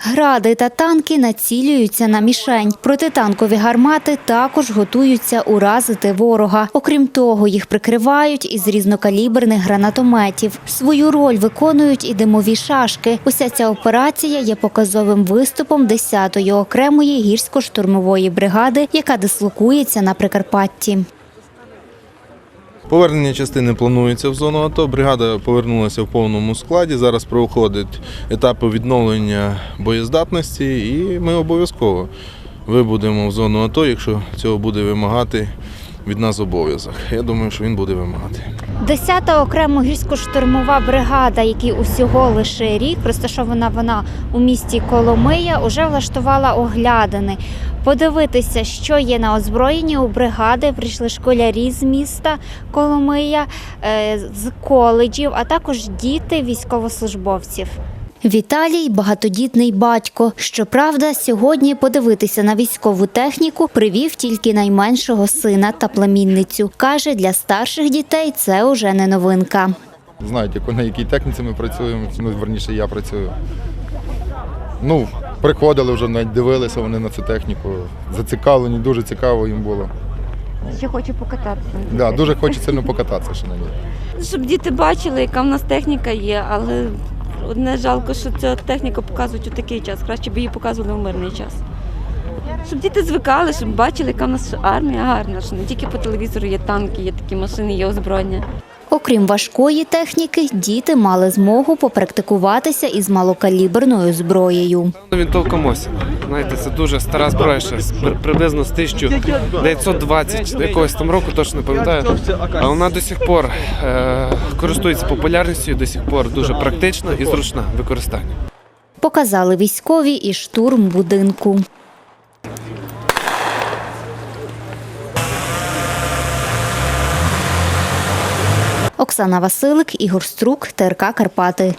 Гради та танки націлюються на мішень. Протитанкові гармати також готуються уразити ворога. Окрім того, їх прикривають із різнокаліберних гранатометів. Свою роль виконують і димові шашки. Уся ця операція є показовим виступом 10-ї окремої гірсько-штурмової бригади, яка дислокується на Прикарпатті. Повернення частини планується в зону АТО. Бригада повернулася в повному складі. Зараз проходить етапи відновлення боєздатності, і ми обов'язково вибудемо в зону АТО, якщо цього буде вимагати від нас обов'язок. Я думаю, що він буде вимагати. 10-та окремо гірсько-штурмова бригада, якій усього лише рік, розташована вона у місті Коломия, уже влаштувала оглядини. Подивитися, що є на озброєнні у бригади, прийшли школярі з міста Коломия, е, з коледжів, а також діти військовослужбовців. Віталій багатодітний батько. Щоправда, сьогодні подивитися на військову техніку привів тільки найменшого сина та племінницю. Каже, для старших дітей це уже не новинка. знають, на якій техніці ми працюємо, ну, верніше я працюю. Ну, приходили вже, навіть дивилися вони на цю техніку. Зацікавлені, дуже цікаво їм було. Ще хочу покататися. Да, дуже хочеться сильно покататися ще на ній. Щоб діти бачили, яка в нас техніка є, але одне жалко, що ця техніка показують у такий час. Краще б її показували в мирний час. Щоб діти звикали, щоб бачили, яка в нас армія гарна, що не тільки по телевізору є танки, є такі машини, є озброєння. Окрім важкої техніки, діти мали змогу попрактикуватися із малокаліберною зброєю. Він толком. Знаєте, це дуже стара зброя, ще приблизно з 1920 якогось там року, точно не пам'ятаю. Але вона до сих пор е, користується популярністю, до сих пор дуже практична і зручна в використанні. Показали військові і штурм будинку. Оксана Василик, Ігор Струк, ТРК Карпати.